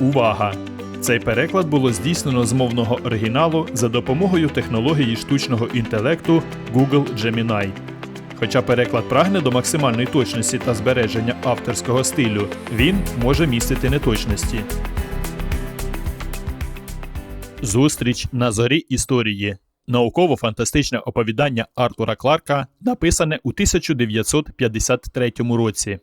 Увага! Цей переклад було здійснено з мовного оригіналу за допомогою технології штучного інтелекту Google Gemini. Хоча переклад прагне до максимальної точності та збереження авторського стилю, він може містити неточності. Зустріч на зорі історії. Науково-фантастичне оповідання Артура Кларка, написане у 1953 році.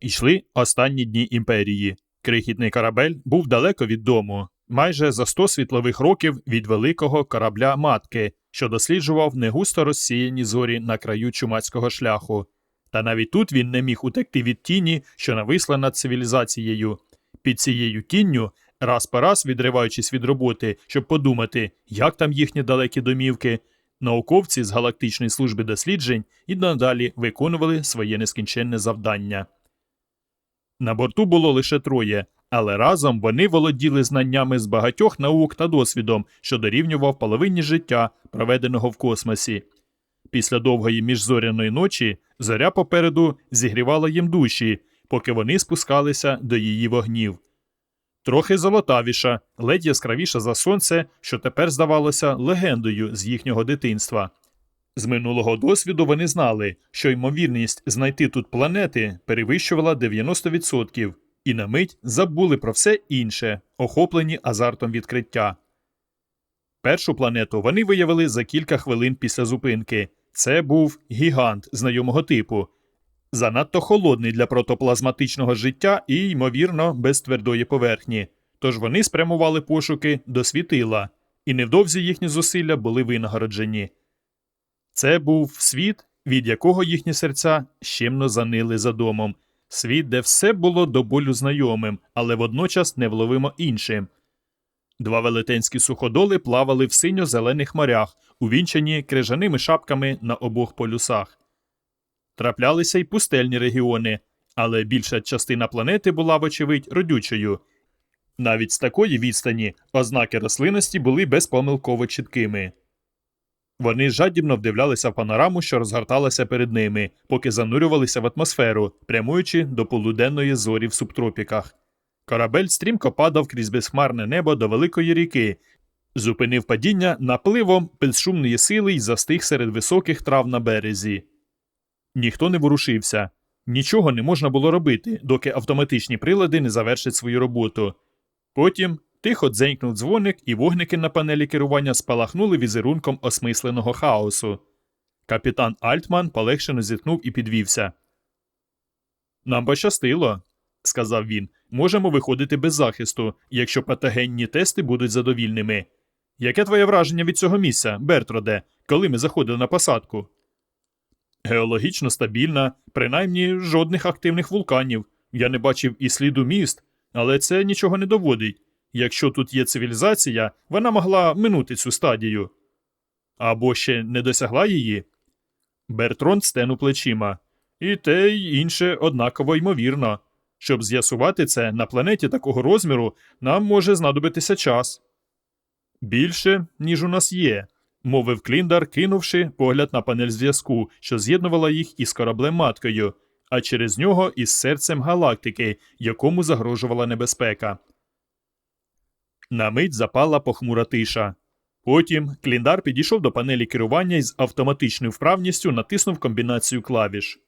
Ішли останні дні імперії. Крихітний корабель був далеко від дому, майже за 100 світлових років від великого корабля матки, що досліджував негусто розсіяні зорі на краю чумацького шляху. Та навіть тут він не міг утекти від тіні, що нависла над цивілізацією. Під цією тінню, раз по раз відриваючись від роботи, щоб подумати, як там їхні далекі домівки, науковці з галактичної служби досліджень і надалі виконували своє нескінченне завдання. На борту було лише троє, але разом вони володіли знаннями з багатьох наук та досвідом, що дорівнював половині життя, проведеного в космосі. Після довгої міжзоряної ночі зоря попереду зігрівала їм душі, поки вони спускалися до її вогнів. Трохи золотавіша, ледь яскравіша за сонце, що тепер здавалося легендою з їхнього дитинства. З минулого досвіду вони знали, що ймовірність знайти тут планети перевищувала 90%, і на мить забули про все інше, охоплені азартом відкриття. Першу планету вони виявили за кілька хвилин після зупинки. Це був гігант знайомого типу, занадто холодний для протоплазматичного життя і, ймовірно, без твердої поверхні. Тож вони спрямували пошуки до світила, і невдовзі їхні зусилля були винагороджені. Це був світ, від якого їхні серця щемно занили за домом, світ, де все було до болю знайомим, але водночас невловимо іншим. Два велетенські суходоли плавали в синьо-зелених морях, увінчані крижаними шапками на обох полюсах. Траплялися й пустельні регіони, але більша частина планети була, вочевидь, родючою. Навіть з такої відстані ознаки рослинності були безпомилково чіткими. Вони жадібно вдивлялися в панораму, що розгорталася перед ними, поки занурювалися в атмосферу, прямуючи до полуденної зорі в субтропіках. Корабель стрімко падав крізь безхмарне небо до великої ріки, зупинив падіння напливом безшумної сили й застиг серед високих трав на березі. Ніхто не ворушився. Нічого не можна було робити, доки автоматичні прилади не завершать свою роботу. Потім тихо дзенькнув дзвоник, і вогники на панелі керування спалахнули візерунком осмисленого хаосу. Капітан Альтман полегшено зітхнув і підвівся. Нам пощастило, сказав він. Можемо виходити без захисту, якщо патогенні тести будуть задовільними. Яке твоє враження від цього місця, Бертроде, коли ми заходили на посадку? Геологічно стабільна, принаймні жодних активних вулканів. Я не бачив і сліду міст, але це нічого не доводить. Якщо тут є цивілізація, вона могла минути цю стадію. Або ще не досягла її. Бертрон стенув плечима. І те й інше однаково ймовірно. Щоб з'ясувати це на планеті такого розміру, нам може знадобитися час. Більше, ніж у нас є, мовив Кліндар, кинувши погляд на панель зв'язку, що з'єднувала їх із кораблем маткою, а через нього із серцем галактики, якому загрожувала небезпека. На мить запала похмура тиша. Потім Кліндар підійшов до панелі керування і з автоматичною вправністю натиснув комбінацію клавіш.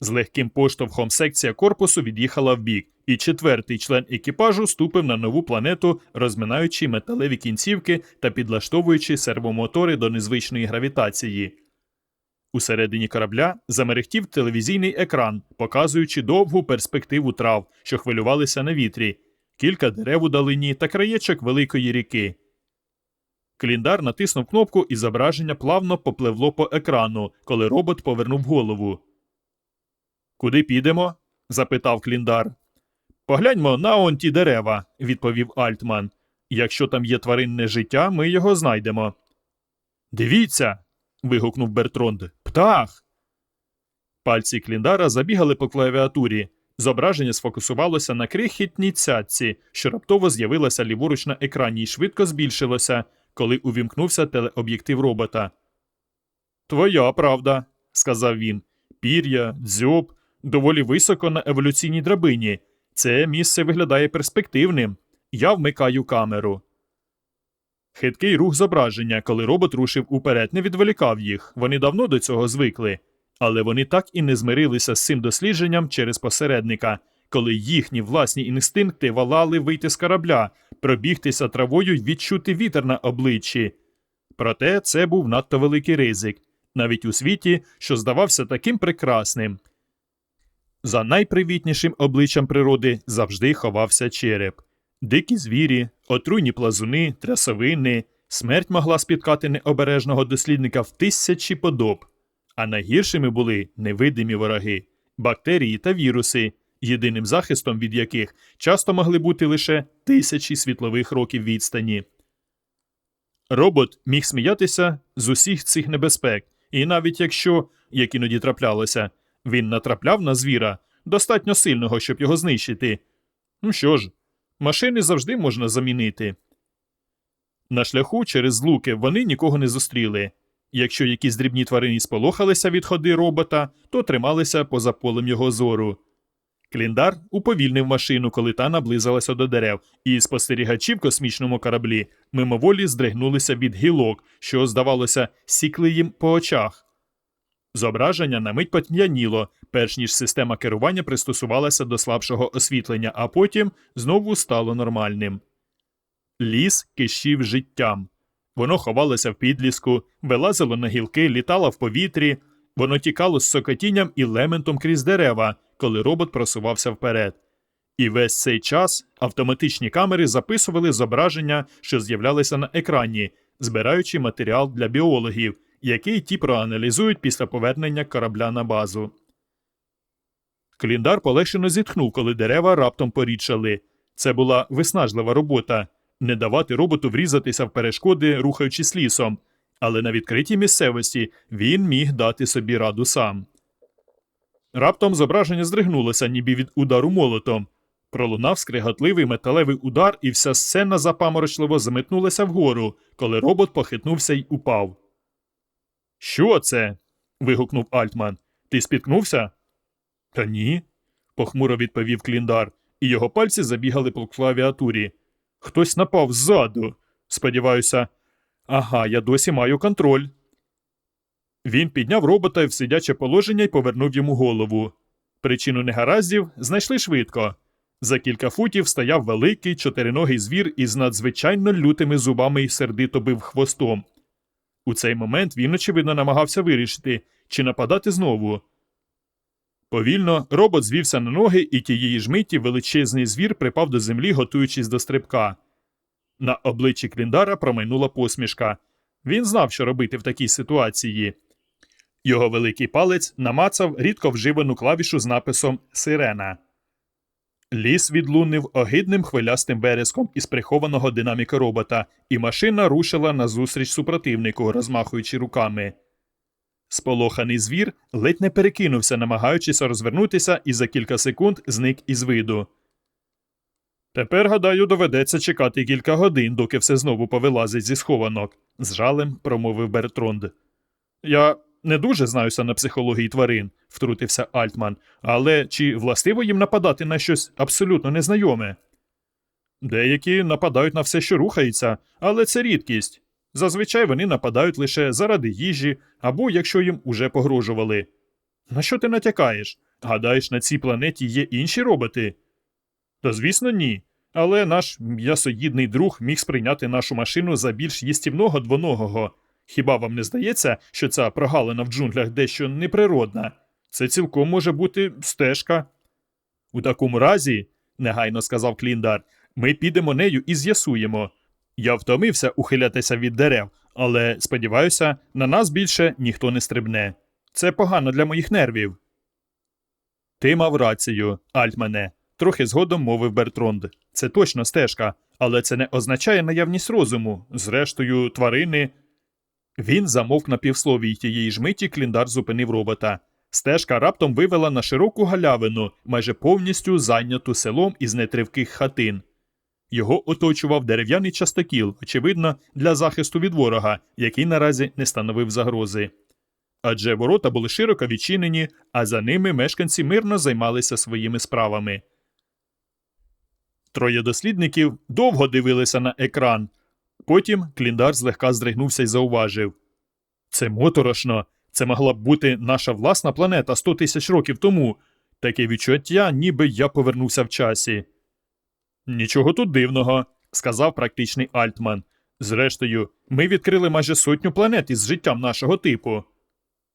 З легким поштовхом секція корпусу від'їхала вбік, і четвертий член екіпажу ступив на нову планету, розминаючи металеві кінцівки та підлаштовуючи сервомотори до незвичної гравітації. Усередині корабля замерехтів телевізійний екран, показуючи довгу перспективу трав, що хвилювалися на вітрі, кілька дерев у далині та краєчок великої ріки. Кліндар натиснув кнопку, і зображення плавно попливло по екрану, коли робот повернув голову. Куди підемо? запитав Кліндар. Погляньмо на он ті дерева, відповів Альтман. Якщо там є тваринне життя, ми його знайдемо. Дивіться. вигукнув Бертронд. Птах. Пальці Кліндара забігали по клавіатурі. Зображення сфокусувалося на крихітній цятці, що раптово з'явилася ліворуч на екрані і швидко збільшилося, коли увімкнувся телеоб'єктив робота. Твоя правда, сказав він. Пір'я, дзьоб, доволі високо на еволюційній драбині. Це місце виглядає перспективним. Я вмикаю камеру. Хиткий рух зображення, коли робот рушив уперед, не відволікав їх. Вони давно до цього звикли. Але вони так і не змирилися з цим дослідженням через посередника, коли їхні власні інстинкти валали вийти з корабля, пробігтися травою й відчути вітер на обличчі. Проте це був надто великий ризик, навіть у світі, що здавався таким прекрасним. За найпривітнішим обличчям природи завжди ховався череп. Дикі звірі, отруйні плазуни, трясовини, смерть могла спіткати необережного дослідника в тисячі подоб. А найгіршими були невидимі вороги бактерії та віруси, єдиним захистом від яких часто могли бути лише тисячі світлових років відстані. Робот міг сміятися з усіх цих небезпек, і навіть якщо, як іноді траплялося, він натрапляв на звіра достатньо сильного, щоб його знищити. Ну що ж, машини завжди можна замінити. На шляху через луки вони нікого не зустріли. Якщо якісь дрібні тварини сполохалися від ходи робота, то трималися поза полем його зору. Кліндар уповільнив машину, коли та наблизилася до дерев, і спостерігачі в космічному кораблі мимоволі здригнулися від гілок, що, здавалося, сікли їм по очах. Зображення на мить потьмяніло, перш ніж система керування пристосувалася до слабшого освітлення, а потім знову стало нормальним. Ліс кишів життям. Воно ховалося в підліску, вилазило на гілки, літало в повітрі, воно тікало з сокотінням і лементом крізь дерева, коли робот просувався вперед. І весь цей час автоматичні камери записували зображення, що з'являлися на екрані, збираючи матеріал для біологів, який ті проаналізують після повернення корабля на базу. Кліндар полегшено зітхнув, коли дерева раптом порідшали. Це була виснажлива робота не давати роботу врізатися в перешкоди, рухаючись лісом, але на відкритій місцевості він міг дати собі раду сам. Раптом зображення здригнулося, ніби від удару молотом. Пролунав скриготливий металевий удар, і вся сцена запаморочливо заметнулася вгору, коли робот похитнувся й упав. Що це? вигукнув Альтман. Ти спіткнувся? Та ні, похмуро відповів Кліндар, і його пальці забігали по клавіатурі. Хтось напав ззаду. Сподіваюся. Ага, я досі маю контроль. Він підняв робота в сидяче положення і повернув йому голову. Причину негараздів знайшли швидко. За кілька футів стояв великий чотириногий звір із надзвичайно лютими зубами і сердито бив хвостом. У цей момент він, очевидно, намагався вирішити, чи нападати знову. Повільно робот звівся на ноги, і тієї ж миті величезний звір припав до землі, готуючись до стрибка. На обличчі Кліндара промайнула посмішка. Він знав, що робити в такій ситуації. Його великий палець намацав рідко вживану клавішу з написом Сирена. Ліс відлунив огидним хвилястим вереском із прихованого динаміка робота, і машина рушила назустріч супротивнику, розмахуючи руками. Сполоханий звір ледь не перекинувся, намагаючись розвернутися, і за кілька секунд зник із виду. Тепер, гадаю, доведеться чекати кілька годин, доки все знову повилазить зі схованок, з жалем промовив Бертронд. Я не дуже знаюся на психології тварин, втрутився Альтман, але чи властиво їм нападати на щось абсолютно незнайоме? Деякі нападають на все, що рухається, але це рідкість. Зазвичай вони нападають лише заради їжі або якщо їм уже погрожували. На що ти натякаєш? Гадаєш, на цій планеті є інші роботи? Та звісно, ні. Але наш м'ясоїдний друг міг сприйняти нашу машину за більш їстівного двоногого. Хіба вам не здається, що ця прогалина в джунглях дещо неприродна? Це цілком може бути стежка. У такому разі, негайно сказав Кліндар, ми підемо нею і з'ясуємо. Я втомився ухилятися від дерев, але, сподіваюся, на нас більше ніхто не стрибне. Це погано для моїх нервів. Ти мав рацію, Альтмане, трохи згодом мовив Бертронд. Це точно стежка, але це не означає наявність розуму. Зрештою, тварини. Він замовк на півслові й тієї ж миті кліндар зупинив робота. Стежка раптом вивела на широку галявину, майже повністю зайняту селом із нетривких хатин. Його оточував дерев'яний частокіл, очевидно, для захисту від ворога, який наразі не становив загрози. адже ворота були широко відчинені, а за ними мешканці мирно займалися своїми справами. Троє дослідників довго дивилися на екран. Потім Кліндар злегка здригнувся і зауважив Це моторошно. Це могла б бути наша власна планета 100 тисяч років тому. Таке відчуття, ніби я повернувся в часі. Нічого тут дивного, сказав практичний Альтман. Зрештою, ми відкрили майже сотню планет із життям нашого типу.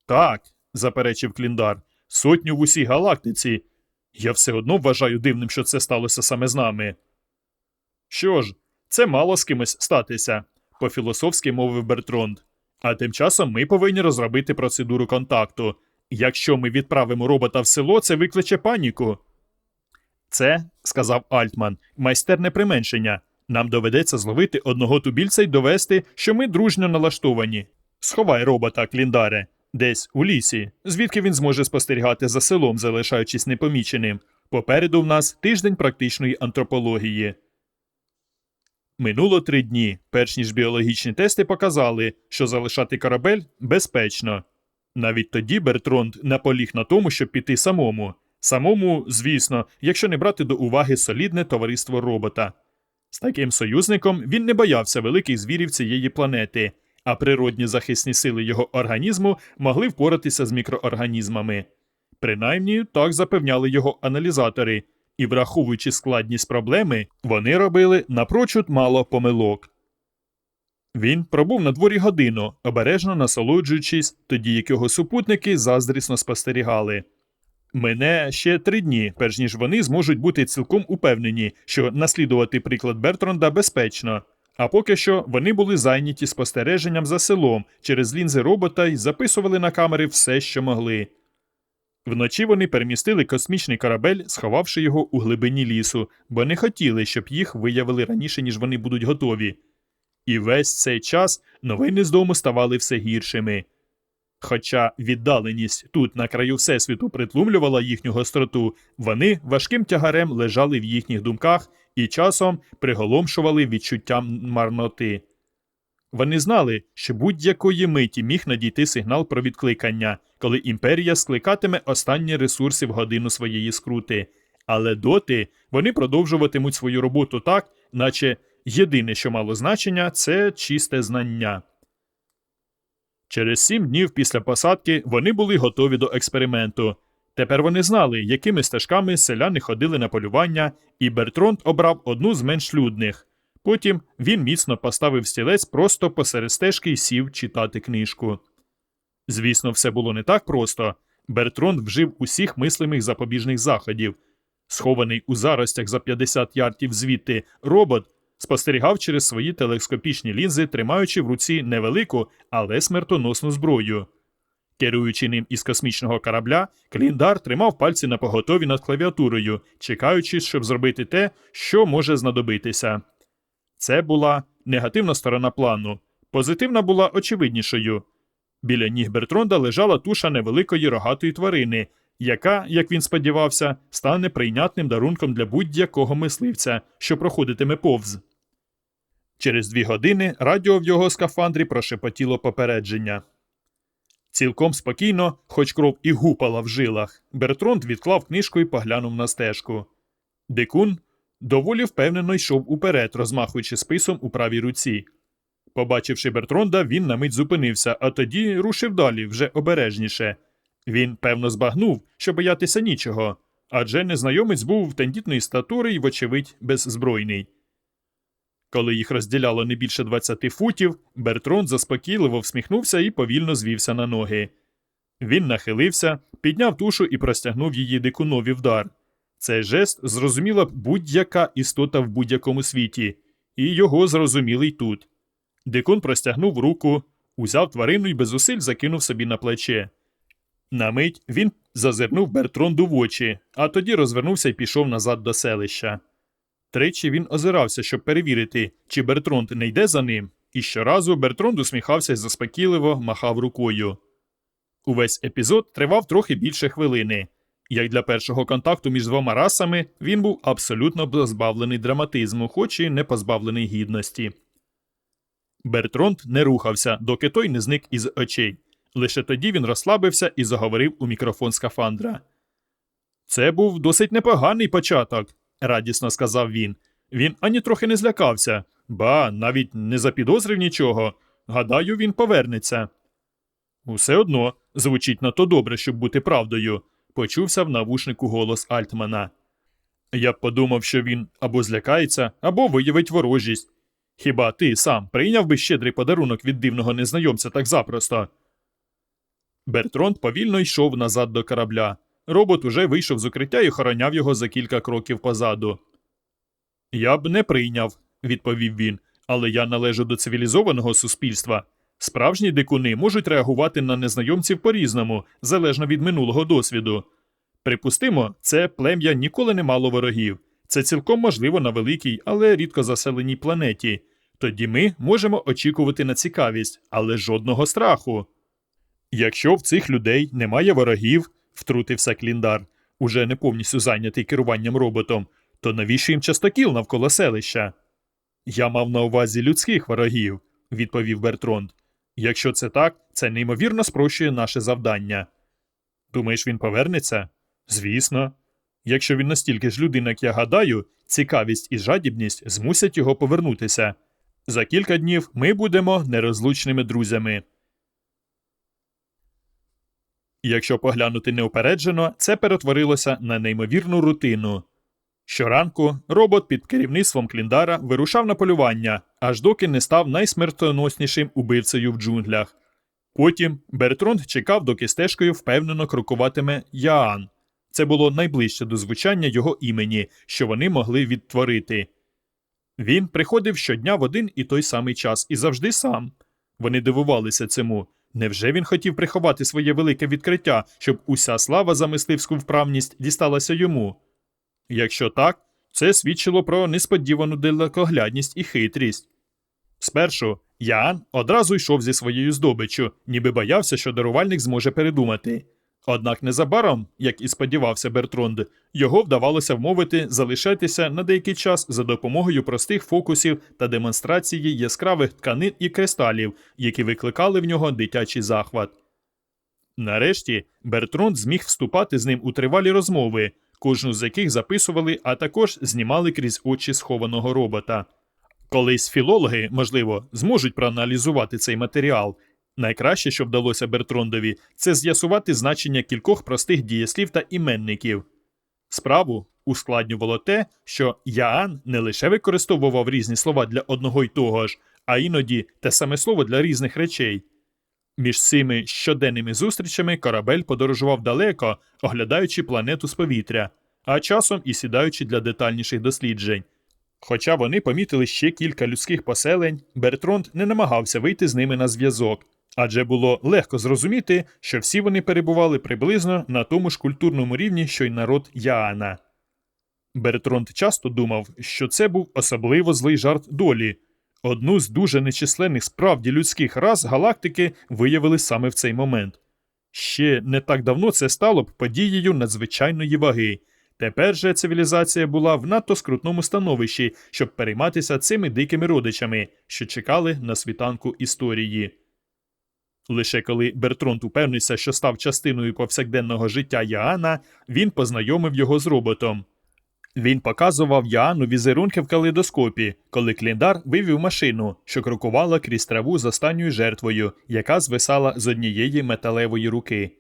Так, заперечив Кліндар, сотню в усій галактиці. Я все одно вважаю дивним, що це сталося саме з нами. Що ж, це мало з кимось статися, по-філософськи мовив Бертронд. А тим часом ми повинні розробити процедуру контакту. Якщо ми відправимо робота в село, це викличе паніку. Це, сказав Альтман, майстерне применшення. Нам доведеться зловити одного тубільця й довести, що ми дружньо налаштовані. Сховай робота, Кліндаре, десь у лісі, звідки він зможе спостерігати за селом, залишаючись непоміченим. Попереду в нас тиждень практичної антропології. Минуло три дні, перш ніж біологічні тести показали, що залишати корабель безпечно. Навіть тоді Бертронд наполіг на тому, щоб піти самому. Самому, звісно, якщо не брати до уваги солідне товариство робота. З таким союзником він не боявся великих звірів цієї планети, а природні захисні сили його організму могли впоратися з мікроорганізмами. Принаймні, так запевняли його аналізатори, і, враховуючи складність проблеми, вони робили напрочуд мало помилок. Він пробув на дворі годину, обережно насолоджуючись, тоді як його супутники заздрісно спостерігали. Мене ще три дні, перш ніж вони зможуть бути цілком упевнені, що наслідувати приклад Бертронда безпечно. А поки що вони були зайняті спостереженням за селом через лінзи робота і записували на камери все, що могли. Вночі вони перемістили космічний корабель, сховавши його у глибині лісу, бо не хотіли, щоб їх виявили раніше, ніж вони будуть готові. І весь цей час новини з дому ставали все гіршими. Хоча віддаленість тут, на краю Всесвіту, притлумлювала їхню гостроту, вони важким тягарем лежали в їхніх думках і часом приголомшували відчуттям марноти. Вони знали, що будь-якої миті міг надійти сигнал про відкликання, коли імперія скликатиме останні ресурси в годину своєї скрути. Але доти вони продовжуватимуть свою роботу так, наче єдине, що мало значення, це чисте знання. Через сім днів після посадки вони були готові до експерименту. Тепер вони знали, якими стежками селяни ходили на полювання, і Бертронд обрав одну з менш людних. Потім він міцно поставив стілець просто посеред стежки і сів читати книжку. Звісно, все було не так просто. Бертронд вжив усіх мислимих запобіжних заходів. Схований у заростях за 50 ярдів звідти робот спостерігав через свої телескопічні лінзи, тримаючи в руці невелику, але смертоносну зброю. Керуючи ним із космічного корабля, Кліндар тримав пальці на поготові над клавіатурою, чекаючи, щоб зробити те, що може знадобитися. Це була негативна сторона плану, позитивна була очевиднішою. Біля ніг Бертронда лежала туша невеликої рогатої тварини, яка, як він сподівався, стане прийнятним дарунком для будь-якого мисливця, що проходитиме повз. Через дві години радіо в його скафандрі прошепотіло попередження. Цілком спокійно, хоч кров і гупала в жилах, Бертронд відклав книжку і поглянув на стежку. Дикун доволі впевнено йшов уперед, розмахуючи списом у правій руці. Побачивши Бертронда, він на мить зупинився, а тоді рушив далі, вже обережніше. Він, певно, збагнув, що боятися нічого, адже незнайомець був тендітної статури і, вочевидь, беззбройний. Коли їх розділяло не більше 20 футів, Бертрон заспокійливо всміхнувся і повільно звівся на ноги. Він нахилився, підняв тушу і простягнув її дикунові вдар. Цей жест зрозуміла б будь-яка істота в будь-якому світі, і його зрозуміли й тут. Дикун простягнув руку, узяв тварину і без зусиль закинув собі на плече. На мить він зазирнув Бертронду в очі, а тоді розвернувся і пішов назад до селища. Тричі він озирався, щоб перевірити, чи Бертронд не йде за ним, і щоразу Бертронд усміхався і заспокійливо махав рукою. Увесь епізод тривав трохи більше хвилини. Як для першого контакту між двома расами, він був абсолютно позбавлений драматизму, хоч і не позбавлений гідності. Бертронд не рухався, доки той не зник із очей. Лише тоді він розслабився і заговорив у мікрофон скафандра. Це був досить непоганий початок, радісно сказав він. Він ані трохи не злякався, ба навіть не запідозрив нічого. Гадаю, він повернеться. Усе одно звучить надто добре, щоб бути правдою, почувся в навушнику голос Альтмана. Я б подумав, що він або злякається, або виявить ворожість. Хіба ти сам прийняв би щедрий подарунок від дивного незнайомця так запросто? Бертронд повільно йшов назад до корабля. Робот уже вийшов з укриття і охороняв його за кілька кроків позаду. Я б не прийняв, відповів він, але я належу до цивілізованого суспільства. Справжні дикуни можуть реагувати на незнайомців по-різному, залежно від минулого досвіду. Припустимо, це плем'я ніколи не мало ворогів. Це цілком можливо на великій, але рідко заселеній планеті. Тоді ми можемо очікувати на цікавість, але жодного страху. Якщо в цих людей немає ворогів, втрутився Кліндар, уже не повністю зайнятий керуванням роботом, то навіщо їм частокіл навколо селища? Я мав на увазі людських ворогів, відповів Бертронд. Якщо це так, це неймовірно спрощує наше завдання. Думаєш, він повернеться? Звісно. Якщо він настільки ж людина, як я гадаю, цікавість і жадібність змусять його повернутися. За кілька днів ми будемо нерозлучними друзями. Якщо поглянути неупереджено, це перетворилося на неймовірну рутину. Щоранку робот під керівництвом Кліндара вирушав на полювання, аж доки не став найсмертоноснішим убивцею в джунглях. Потім Бертронд чекав, доки стежкою впевнено крокуватиме Яан. Це було найближче до звучання його імені, що вони могли відтворити. Він приходив щодня в один і той самий час і завжди сам. Вони дивувалися цьому. Невже він хотів приховати своє велике відкриття, щоб уся слава за мисливську вправність дісталася йому? Якщо так, це свідчило про несподівану далекоглядність і хитрість. Спершу Ян одразу йшов зі своєю здобиччю, ніби боявся, що дарувальник зможе передумати. Однак незабаром, як і сподівався Бертронд, його вдавалося вмовити залишатися на деякий час за допомогою простих фокусів та демонстрації яскравих тканин і кристалів, які викликали в нього дитячий захват. Нарешті Бертронд зміг вступати з ним у тривалі розмови, кожну з яких записували, а також знімали крізь очі схованого робота. Колись філологи, можливо, зможуть проаналізувати цей матеріал. Найкраще, що вдалося Бертрондові, це з'ясувати значення кількох простих дієслів та іменників. Справу ускладнювало те, що Яан не лише використовував різні слова для одного й того ж, а іноді те саме слово для різних речей. Між цими щоденними зустрічами корабель подорожував далеко, оглядаючи планету з повітря, а часом і сідаючи для детальніших досліджень. Хоча вони помітили ще кілька людських поселень, Бертронд не намагався вийти з ними на зв'язок, адже було легко зрозуміти, що всі вони перебували приблизно на тому ж культурному рівні, що й народ Яана. Бертронд часто думав, що це був особливо злий жарт долі. Одну з дуже нечисленних справді людських рас галактики виявили саме в цей момент. Ще не так давно це стало б подією надзвичайної ваги. Тепер же цивілізація була в надто скрутному становищі, щоб перейматися цими дикими родичами, що чекали на світанку історії. Лише коли Бертронд упевнився, що став частиною повсякденного життя Яана, він познайомив його з роботом. Він показував Яану візерунки в калейдоскопі, коли Кліндар вивів машину, що крокувала крізь траву з останньою жертвою, яка звисала з однієї металевої руки.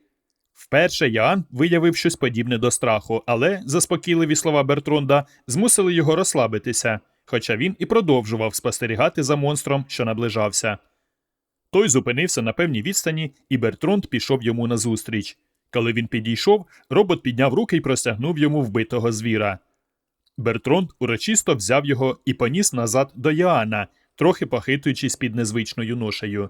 Вперше Яан виявив щось подібне до страху, але заспокійливі слова Бертронда змусили його розслабитися, хоча він і продовжував спостерігати за монстром, що наближався. Той зупинився на певній відстані, і Бертронд пішов йому назустріч. Коли він підійшов, робот підняв руки і простягнув йому вбитого звіра. Бертронд урочисто взяв його і поніс назад до Яана, трохи похитуючись під незвичною ношею.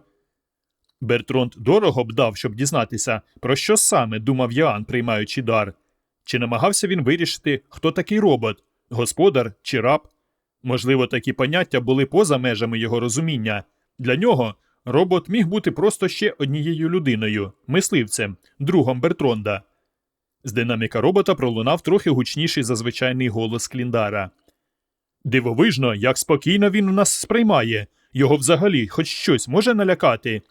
Бертронд дорого б дав, щоб дізнатися, про що саме думав Яан, приймаючи дар. Чи намагався він вирішити, хто такий робот господар чи раб? Можливо, такі поняття були поза межами його розуміння. Для нього робот міг бути просто ще однією людиною, мисливцем, другом Бертронда. З динаміка робота пролунав трохи гучніший за голос Кліндара. Дивовижно, як спокійно він у нас сприймає. Його взагалі хоч щось може налякати.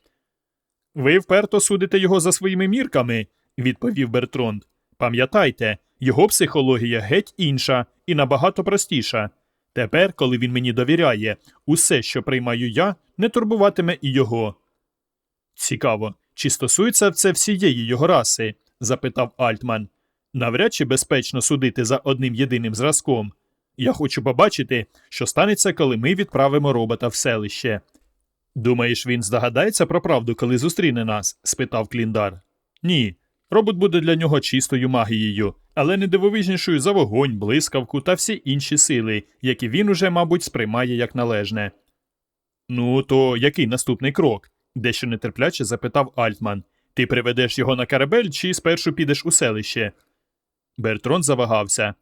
Ви вперто судите його за своїми мірками, відповів Бертронд. Пам'ятайте, його психологія геть інша і набагато простіша. Тепер, коли він мені довіряє, усе, що приймаю я, не турбуватиме і його. Цікаво, чи стосується це всієї його раси? запитав Альтман. Навряд чи безпечно судити за одним єдиним зразком. Я хочу побачити, що станеться, коли ми відправимо робота в селище. Думаєш, він здогадається про правду, коли зустріне нас? спитав Кліндар. Ні. Робот буде для нього чистою магією, але не дивовижнішою за вогонь, блискавку та всі інші сили, які він уже, мабуть, сприймає як належне. Ну, то який наступний крок? дещо нетерпляче запитав Альтман. Ти приведеш його на корабель чи спершу підеш у селище? Бертрон завагався.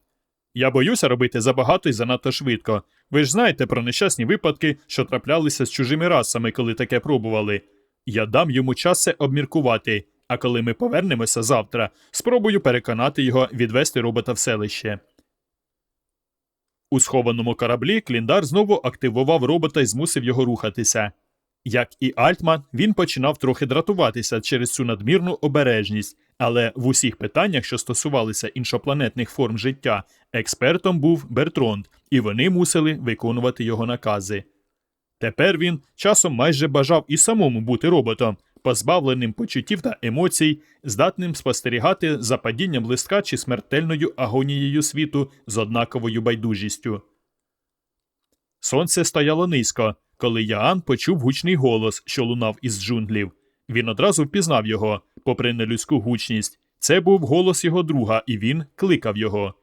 Я боюся робити забагато і занадто швидко. Ви ж знаєте про нещасні випадки, що траплялися з чужими расами, коли таке пробували. Я дам йому час це обміркувати, а коли ми повернемося завтра, спробую переконати його відвести робота в селище. У схованому кораблі Кліндар знову активував робота і змусив його рухатися. Як і Альтман, він починав трохи дратуватися через цю надмірну обережність, але в усіх питаннях, що стосувалися іншопланетних форм життя, експертом був Бертронд, і вони мусили виконувати його накази. Тепер він часом майже бажав і самому бути роботом, позбавленим почуттів та емоцій, здатним спостерігати за падінням листка чи смертельною агонією світу з однаковою байдужістю. Сонце стояло низько, коли Яан почув гучний голос, що лунав із джунглів. Він одразу впізнав його, попри нелюдську гучність. Це був голос його друга, і він кликав його.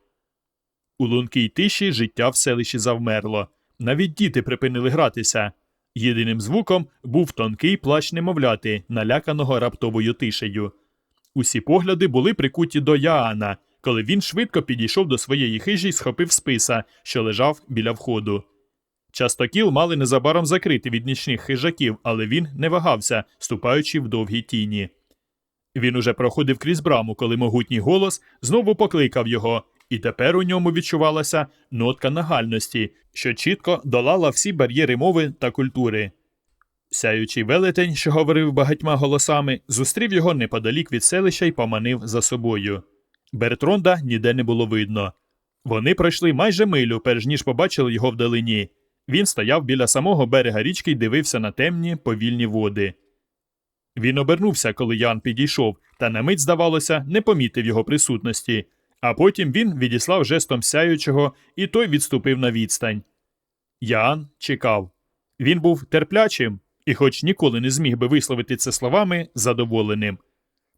У лункій тиші життя в селищі завмерло. Навіть діти припинили гратися. Єдиним звуком був тонкий плач немовляти, наляканого раптовою тишею. Усі погляди були прикуті до Яана, коли він швидко підійшов до своєї хижі й схопив списа, що лежав біля входу. Частокіл мали незабаром закрити від нічних хижаків, але він не вагався, ступаючи в довгі тіні. Він уже проходив крізь браму, коли могутній голос знову покликав його, і тепер у ньому відчувалася нотка нагальності, що чітко долала всі бар'єри мови та культури. Сяючий велетень, що говорив багатьма голосами, зустрів його неподалік від селища й поманив за собою. Бертронда ніде не було видно. Вони пройшли майже милю, перш ніж побачили його вдалині. Він стояв біля самого берега річки й дивився на темні, повільні води. Він обернувся, коли Ян підійшов, та на мить, здавалося, не помітив його присутності, а потім він відіслав жестом сяючого, і той відступив на відстань. Ян чекав. Він був терплячим і, хоч ніколи не зміг би висловити це словами, задоволеним.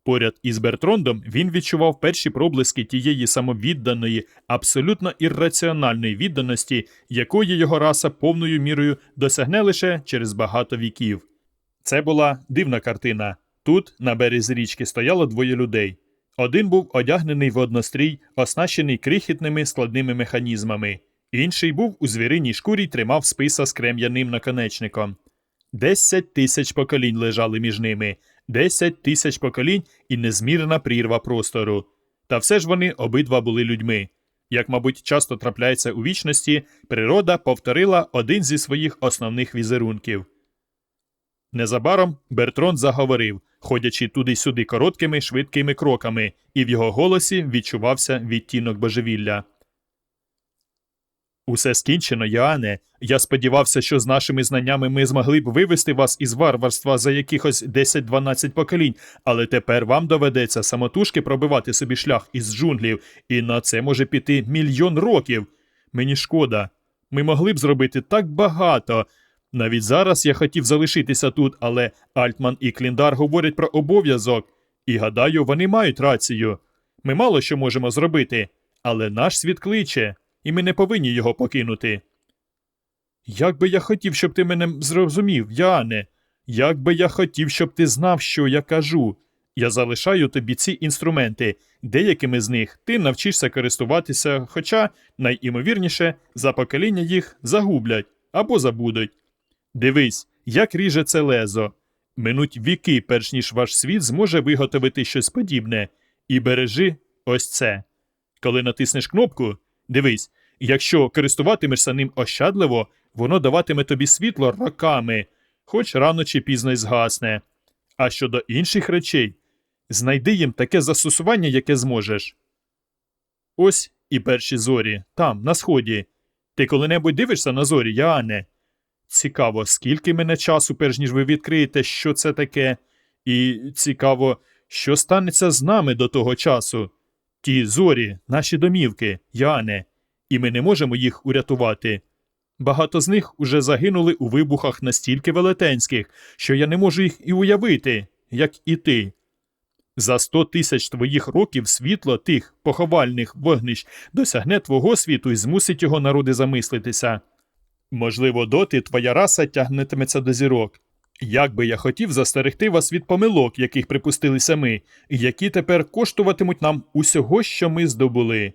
Поряд із Бертрондом він відчував перші проблиски тієї самовідданої, абсолютно ірраціональної відданості, якої його раса повною мірою досягне лише через багато віків. Це була дивна картина. Тут, на березі річки, стояло двоє людей. Один був одягнений в однострій, оснащений крихітними складними механізмами, інший був у звіриній шкурі й тримав списа з крем'яним наконечником. Десять тисяч поколінь лежали між ними, десять тисяч поколінь і незмірна прірва простору. Та все ж вони обидва були людьми. Як, мабуть, часто трапляється у вічності, природа повторила один зі своїх основних візерунків. Незабаром Бертрон заговорив, ходячи туди-сюди короткими швидкими кроками, і в його голосі відчувався відтінок божевілля. Усе скінчено, Яане. Я сподівався, що з нашими знаннями ми змогли б вивести вас із варварства за якихось 10-12 поколінь, але тепер вам доведеться самотужки пробивати собі шлях із джунглів, і на це може піти мільйон років. Мені шкода. Ми могли б зробити так багато. Навіть зараз я хотів залишитися тут, але Альтман і Кліндар говорять про обов'язок, і гадаю, вони мають рацію. Ми мало що можемо зробити, але наш світ кличе, і ми не повинні його покинути. Як би я хотів, щоб ти мене зрозумів, Яне, як би я хотів, щоб ти знав, що я кажу. Я залишаю тобі ці інструменти, деякими з них ти навчишся користуватися, хоча, найімовірніше, за покоління їх загублять або забудуть. Дивись, як ріже це лезо. Минуть віки, перш ніж ваш світ зможе виготовити щось подібне, і бережи ось це. Коли натиснеш кнопку, дивись, якщо користуватимешся ним ощадливо, воно даватиме тобі світло роками, хоч рано чи пізно й згасне. А щодо інших речей, знайди їм таке застосування, яке зможеш. Ось і перші зорі, там, на сході. Ти коли-небудь дивишся на зорі, Яане? Цікаво, скільки мене часу, перш ніж ви відкриєте, що це таке, і цікаво, що станеться з нами до того часу. Ті зорі, наші домівки, Яне, і ми не можемо їх урятувати. Багато з них уже загинули у вибухах настільки велетенських, що я не можу їх і уявити, як і ти. За сто тисяч твоїх років світло тих поховальних вогнищ досягне твого світу і змусить його народи замислитися. Можливо, доти твоя раса тягнетиметься до зірок. Як би я хотів застерегти вас від помилок, яких припустилися ми, і які тепер коштуватимуть нам усього, що ми здобули.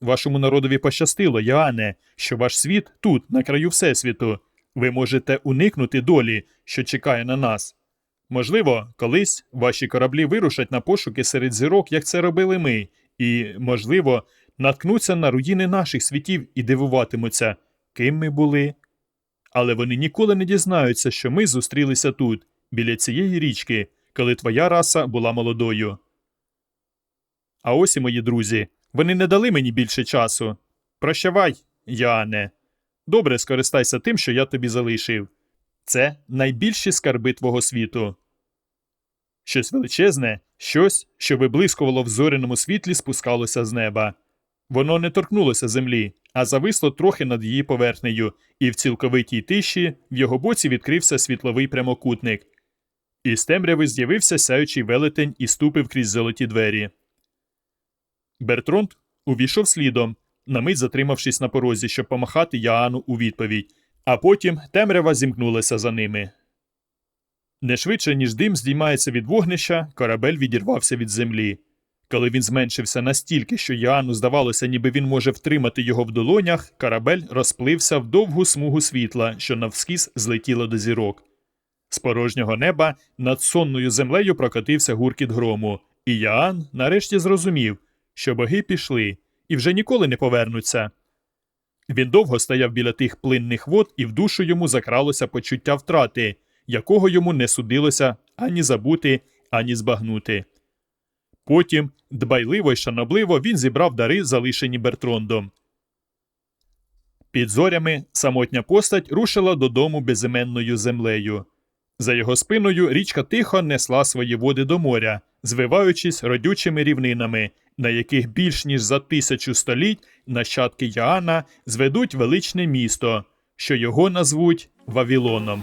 Вашому народові пощастило, Яане, що ваш світ тут, на краю Всесвіту. Ви можете уникнути долі, що чекає на нас. Можливо, колись ваші кораблі вирушать на пошуки серед зірок, як це робили ми, і, можливо, наткнуться на руїни наших світів і дивуватимуться, ким ми були. Але вони ніколи не дізнаються, що ми зустрілися тут, біля цієї річки, коли твоя раса була молодою. А ось і мої друзі, вони не дали мені більше часу. Прощавай, Яане. Добре скористайся тим, що я тобі залишив. Це найбільші скарби твого світу. Щось величезне, щось, що виблискувало в зоряному світлі, спускалося з неба. Воно не торкнулося землі, а зависло трохи над її поверхнею, і в цілковитій тиші в його боці відкрився світловий прямокутник. Із темряви з'явився сяючий велетень і ступив крізь золоті двері. Бертронд увійшов слідом, на мить затримавшись на порозі, щоб помахати Яану у відповідь, а потім темрява зімкнулася за ними. Не швидше, ніж дим здіймається від вогнища, корабель відірвався від землі. Коли він зменшився настільки, що Яану здавалося, ніби він може втримати його в долонях, корабель розплився в довгу смугу світла, що навскіз злетіло до зірок. З порожнього неба над сонною землею прокотився гуркіт грому, і Яан нарешті зрозумів, що боги пішли і вже ніколи не повернуться. Він довго стояв біля тих плинних вод, і в душу йому закралося почуття втрати, якого йому не судилося ані забути, ані збагнути. Потім, дбайливо й шанобливо, він зібрав дари, залишені Бертрондом. Під зорями самотня постать рушила додому безіменною землею. За його спиною річка тихо несла свої води до моря, звиваючись родючими рівнинами, на яких більш ніж за тисячу століть нащадки Яана зведуть величне місто, що його назвуть Вавілоном.